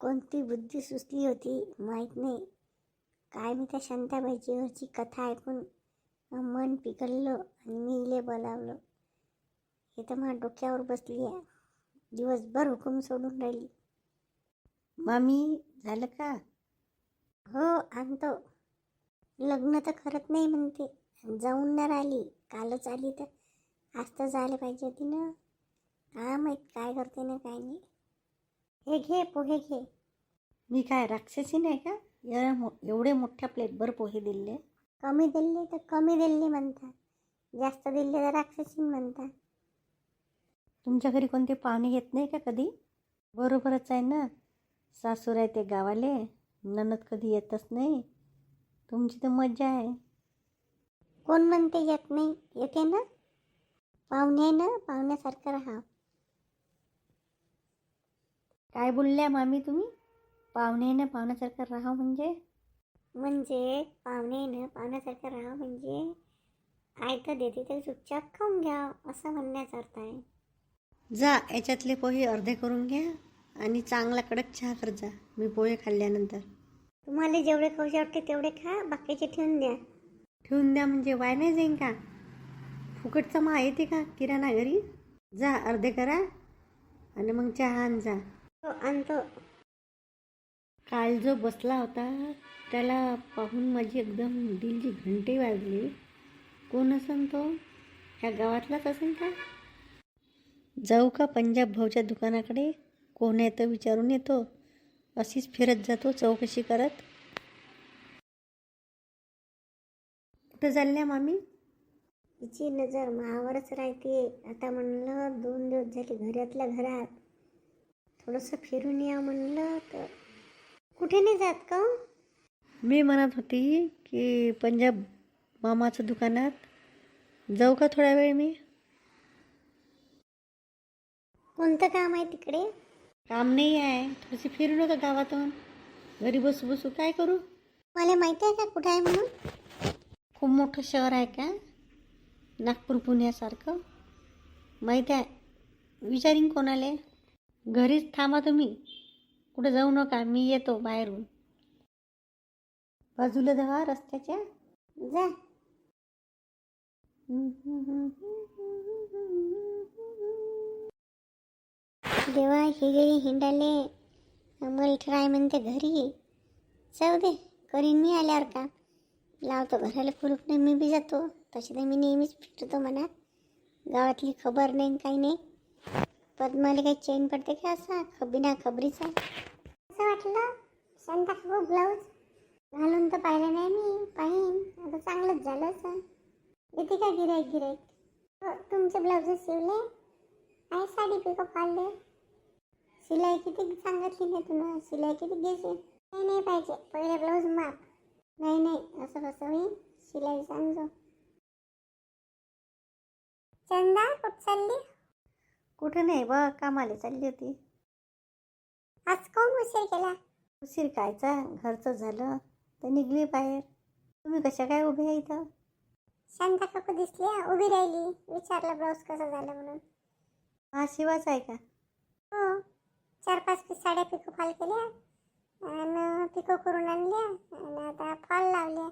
कोणती बुद्धी सुचली होती माहीत नाही. काय मी त्या शांताबाईचीवरची कथा ऐकून मन पिघललं आणि मी इले बोलावलं. हे तर माझ्या डोक्यावर बसली आहे. दिवसभर हुकूम सोडून राहिली. मामी झालं का? हो आणतो. लग्न तर करत नाही म्हणते. जाऊन न राहिली. कालच आली तर आज तर जायला पाहिजे होती ना. काय माहीत काय करते ना काय नाही. हे घे पोहे घे. मी काय राक्षसी नाही का? एवढ्या मो एवढे मोठ्या प्लेटभर पोहे दिले. कमी दिले तर कमी दिले म्हणतात. जास्त दिले तर राक्षसी म्हणतात. तुमच्या घरी कोणते पाहुणे येत नाही का कधी? बरोबरच आहे ना. सासूर आहे ते गावाले. ननद कधी येतच नाही. तुमची तर मजा आहे. कोण म्हणते येत नाही? येते ना? पाहुणे आहे ना? पाहुण्यासारखं राहा. काय बोलल्या मामी तुम्ही? पाहुणे ना पाहुण्यासारखं राहा म्हणजे? म्हणजे पाहुणे ना पाहुण्यासारखं राहा म्हणजे? आयतं देते तर चुपचाप खाऊन घ्या असं म्हणण्याचा अर्थ आहे. जा याच्यातले पोहे अर्धे करून घ्या आणि चांगला कडक चहा कर जा मी पोहे खाल्ल्यानंतर. तुम्हाला जेवढे खाऊशे वाटते तेवढे खा बाकीचे ठेवून द्या. ठेवून द्या म्हणजे वाय नाही जाईन का? फुकटचा मा येते का किराणा घरी? जा अर्धे करा आणि मग चहा आण जा. आणतो. काल जो बसला होता त्याला पाहून माझी एकदम दिलची घंटी वाजली. कोण असन तो? ह्या गावातलाच असेल का? जाऊ का पंजाब भाऊच्या दुकानाकडे? कोण आहे तर विचारून येतो. अशीच फिरत जातो चौकशी करत. कुठं चालल्या मामी? तिची नजर मावावरच राहते आता म्हणलं दोन दिवस झाले घरातल्या घरात. थोडंसं फिरून या म्हणलं तर. कुठे नाही जात का मी म्हणत होती की पंजाब मामाचं दुकानात जाऊ का थोडा वेळ मी? कोणतं काम आहे तिकडे? काम नाही आहे. थोडीशी फिरू नका गावातून. घरी बसू बसू काय करू? मला माहिती आहे का कुठे आहे म्हणून? खूप मोठं शहर आहे का? नागपूर पुण्यासारखं? माहीत आहे. विचारीन कोणाले? घरीच थांबा तुम्ही. कुठं जाऊ नका मी येतो बाहेरून. बाजूला जावा रस्त्याच्या. जा. देवा हे गेली हिंडाले मला ट्राय म्हणते घरी. जाऊ दे करीन मी आल्यावर का लावतो घराला कुलूप नाही मी बी जातो. तशी तर मी नेहमीच फिरतो म्हणा गावातली खबर नाही काही नाही. पद्माला काही चेन पडते का असा? खबिना खबरीचा. असं वाटलं. शांता खूप ब्लाऊज घालून तर पाहिलं नाही मी पाहीन. आता चांगलंच झालं असं. येते का गिरायक गिरायक हो, तुमचे ब्लाऊज शिवले? आहे साडी पिकअप आले शिलाई किती सांगितली नाही तुला शिलाई किती घेशील? नाही नाही पाहिजे. पहिले ब्लाऊज माप. नाही नाही. असं कसं होईल? शिलाई सांगतो. चंदा कुठं चालली? कुठं नाही बा कामाला चालली होती. आज कोण उशीर केला? उशीर कायचा? घरचं झालं तर निघली बाहेर. तुम्ही कशा काय उभे आहे इथं? शांता काकू दिसली हा, उभी राहिली. विचारलं ब्लाऊज कसं झालं म्हणून. हा शिवाच आहे का? हो. चार पाच पीस साड्या पिको फॉल केल्या आणि पिको करून आणल्या आणि आता फॉल लावल्या.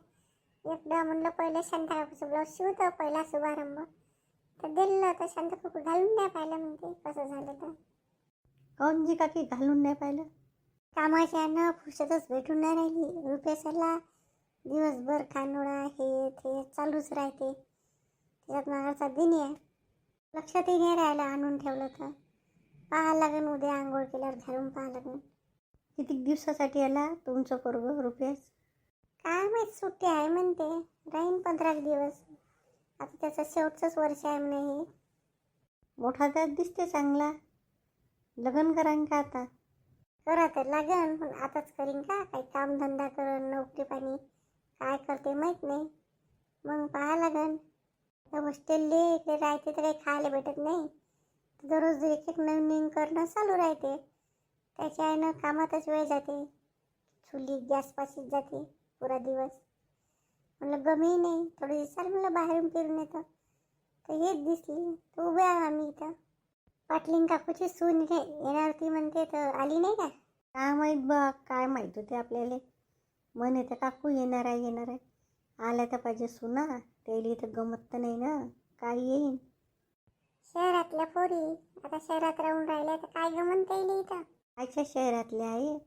एकदा म्हणलं पहिले शांता काकूचं ब्लाऊज शिवतं पहिला शुभारंभ. तर दिलं तर शांता काकू घालून नाही पाहिलं म्हणते कसं झालं तर. काऊन जी काकी घालून नाही पाहिलं? कामाच्या न फुरसतच भेटून नाही राहिली. रुपेशाला दिवसभर कानोडा हे ते चालूच राहते. त्याच्यात मागाचा दिन आहे. लक्षातही नाही राहिलं आणून ठेवलं तर. पाहा लागेल उद्या आंघोळ केल्यावर घालून पाहा लागेल किती दिवसासाठी आला तुमचं पोरग रुपयेस काय माहीत सुट्टी आहे म्हणते. राहीन पंधरा दिवस. आता त्याचं शेवटचंच वर्ष आहे म्हणे हे. मोठा त्यात दिसते चांगला. लग्न करान का आता? करा तर लागन पण आताच करीन का? काही कामधंदा करण नोकरी पाणी. काय करते माहीत नाही. मग पाहा लागन. हॉस्टेलले इकडे राहते तर काही खायला भेटत नाही. दररोज एक एक नवीन नवीन करणं चालू राहते. त्याच्या आईनं कामातच वेळ जाते. चुली गॅसपाशीच जाते. पुरा दिवस. म्हणलं गमी नाही थोडी चाल म्हणलं बाहेरून फिरून येतं. तर हेच दिसली. तर उभे आहे आम्ही इथं. पाटलीन काकूची सून इथे येणार ती म्हणते तर आली नाही का? काय माहीत बा काय माहीत होते आपल्याला. म्हणे तर काकू येणार आहे येणार आहे. आल्या तर पाहिजे सुना त्याला इथं गमत तर नाही ना. काय येईन? शहरातल्या पोरी. आता शहरात राहून राहिल्या तर काय गमन येईल इथं? आयच्या शहरातल्या आहे.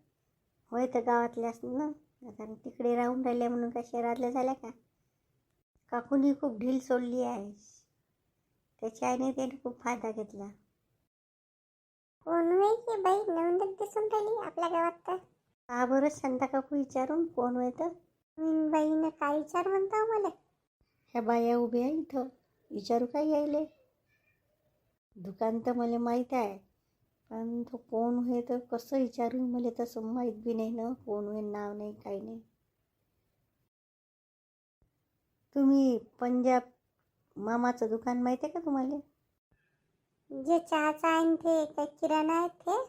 होय तर गावातल्याच ना. आता तिकडे राहून राहिल्या म्हणून काय शहरातल्या झाल्या का? काकूनी खूप ढील सोडली आहे. त्याच्या आईने त्याने खूप फायदा घेतला. कोण की बाई नवीनच दिसून राहिली आपल्या गावात तर. का बरं शांता काकू विचारून कोण होय तर बाईनं काय विचार म्हणता मला ह्या बाया उभ्या इथं. विचारू काय यायले? दुकान तर मला माहीत आहे. पण तो कोण होय तर कसं विचारू? मला तसं माहीत बी नाही ना. कोण होय नाव नाही काही नाही. तुम्ही पंजाब मामाचं दुकान माहिती आहे का तुम्हाला? जे चहाचा आहे न ते काय किराणा आहे ते?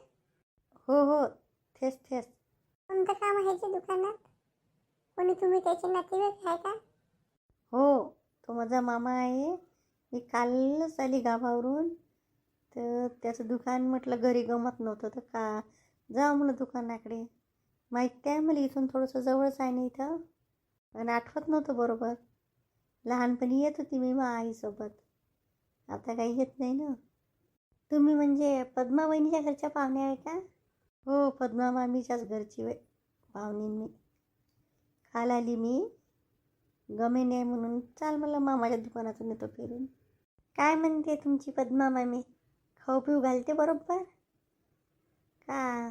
हो हो. तेच तेच. कोणतं काम आहे ते दुकानात? कोणी तुम्ही त्याचे नातेवाईक आहे का? हो तो माझा मामा आहे. मी कालच आली गावावरून. तर त्याचं दुकान म्हटलं घरी गमत नव्हतं तर का? जा म्हणलं दुकानाकडे. माहिती आहे मला इथून थोडंसं जवळच आहे ना इथं? पण आठवत नव्हतं बरोबर. लहानपणी येत होती मी मा आईसोबत. आता काही येत नाही ना. तुम्ही म्हणजे पद्मा वहिनीच्या घरच्या पाहुण्या आहे का? हो पद्मा मामीच्याच घरची वय पाहुणी मी. काल आली मी. गमे नाही म्हणून चाल मला मामाच्या दुकानातून येतो फिरून. काय म्हणते तुमची पद्मा मामी? खाऊ पिऊ घालते बरोबर? का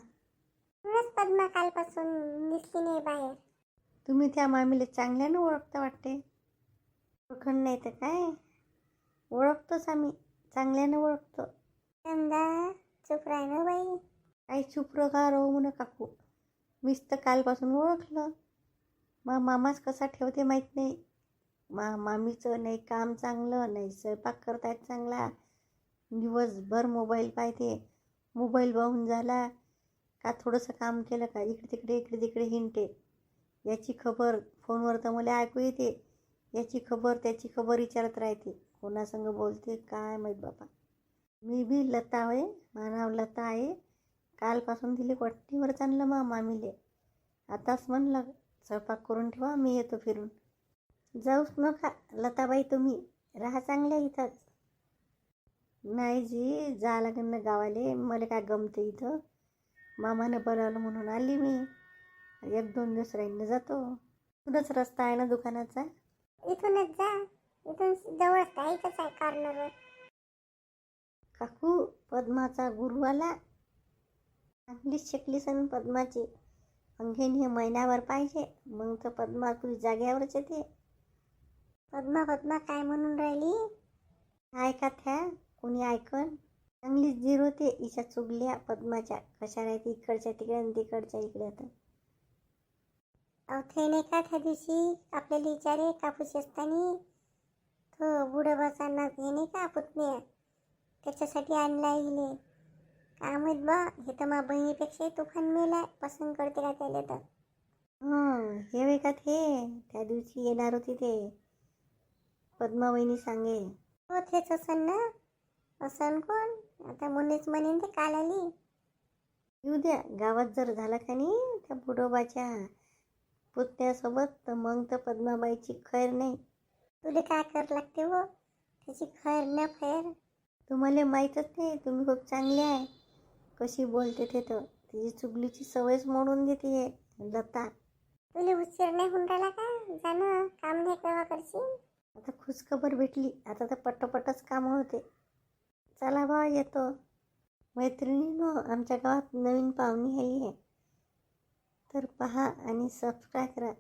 पद्मा कालपासून दिसली नाही बाहेर. तुम्ही त्या मामीला चांगल्यानं ओळखता वाटते. ओळखण नाही तर काय? ओळखतोच आम्ही चांगल्यानं ओळखतो. चंदा चुप राह ना बाई. काही चुप का राहू म्हणा काकू. मीच तर कालपासून ओळखलं. मा मामाच कसा ठेवते माहीत नाही. मा मामीचं नाही काम चांगलं नाही स्वयंपाक करतायत चांगला. दिवसभर मोबाईल पाहते. मोबाईल बाहून झाला का थोडंसं काम केलं का इकडे तिकडे इकडे तिकडे हिंडते. याची खबर फोनवर तर मला ऐकू येते. याची खबर त्याची खबर विचारत राहते. कोणासंग बोलते काय माहीत बाबा. मी बी लता होय माझं नाव लता आहे. कालपासून दिले वट्टीवर चाललं मा मामीले आताच म्हणलं स्वयंपाक करून ठेवा मी येतो फिरून. जाऊच नका लताबाई तुम्ही. राहा चांगल्या इथंच. नाही जी जा लागेल ना गावाले. मला काय गमतं इथं. मामानं बोलावलं म्हणून आली मी. एक दोन दिवस राहीन जातो. पुढंच रस्ता आहे ना दुकानाचा? इथूनच जा. इथून जवळच आहे इथंच आहे कॉर्नरवर काकू पद्माचा गुरु आला चांगलीच शिकली सण पद्माची. अंगेन हे महिन्यावर पाहिजे. मग तर पद्मा तुझी जाग्यावरच येते. पद्मा पद्मा काय म्हणून राहिली? ऐका थ्या कोणी ऐकन? चांगलीच जिरवते इच्या चुगल्या पद्माच्या कशा राहते इकडच्या तिकडे आणि तिकडच्या इकडे तर ते नाही का त्या दिवशी आपल्याला विचारे कापूस असताना तो बुडं बसांना हे नाही का पुतण्या? त्याच्यासाठी आणला इले. काय माहीत बा हे तर मा बहिणीपेक्षा तुफान मेला पसंत करते का त्याला तर? हं वे का ते? त्या दिवशी येणार होती ते. पद्मा वहिनी सांगे हो तेच असन ना. असन कोण? आता मुलीच म्हणेन ते काल आली येऊ द्या गावात जर झाला का नाही त्या बुडोबाच्या पुतण्यासोबत तर मग तर पद्माबाईची खैर नाही. तुला काय कर लागते हो? त्याची खैर न खैर तुम्हाला माहीतच नाही तुम्ही खूप चांगली आहे. कशी बोलते ते तर तिची चुगलीची सवयच मोडून देते हे लता. तुला उशीर नाही होऊन राहिला का? जाणं काम नाही केव्हा करशील. आता खुशखबर भेटली आता तर पट्टपटच कामं होते. चला बा येतो. मैत्रिणीनो आमच्या गावात नवीन पाहुणी आली आहे. तर पहा आणि सबस्क्राईब करा.